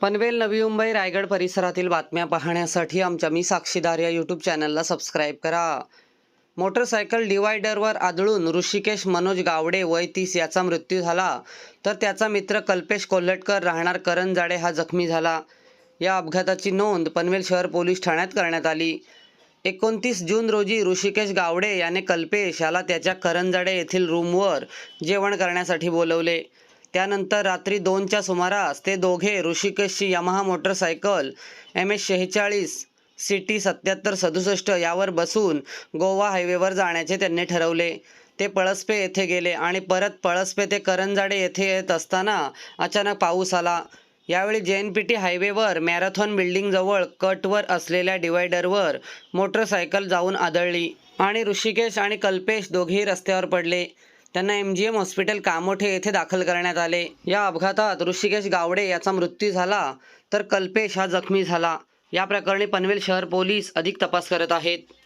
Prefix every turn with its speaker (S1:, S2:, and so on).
S1: पनवेल नवी मुंबई रायगड परिसरातील बातम्या पाहण्यासाठी आमच्या मी साक्षीदार या यूट्यूब चॅनलला सबस्क्राईब करा. मोटरसायकल डिवायडरवर आदळून ऋषिकेश मनोज गावडे वय तीस याचा मृत्यू झाला. तर त्याचा मित्र कल्पेश कोल्हटकर राहणार करंजाडे हा जखमी झाला. या अपघाताची नोंद पनवेल शहर पोलीस ठाण्यात करण्यात आली. एकोणतीस जून रोजी ऋषिकेश गावडे याने कल्पेश याला त्याच्या करंजाडे येथील रूमवर जेवण करण्यासाठी बोलवले. त्यानंतर रात्री दोनच्या सुमारास ते दोघे ऋषिकेशची यमाहा मोटरसायकल एम एस शेहेचाळीस सी टी सत्याहत्तर सदुसष्ट यावर बसून गोवा हायवेवर जाण्याचे त्यांनी ठरवले. ते पळसपे येथे गेले आणि परत पळसपे ते करंजाडे येथे येत असताना अचानक पाऊस आला. यावेळी जे एन पी टी हायवेवर मॅरेथॉन बिल्डिंगजवळ कटवर असलेल्या डिवायडरवर मोटरसायकल जाऊन आदळली आणि ऋषिकेश आणि कल्पेश दोघेही रस्त्यावर पडले. त्यांना M G M hospital Kamothe येथे दाखल करण्यात आले. या अपघातात ऋषिकेश गावडे याचा मृत्यू झाला तर कल्पेश हा जखमी झाला. या प्रकरणी पनवेल शहर पोलीस अधिक तपास करत आहेत.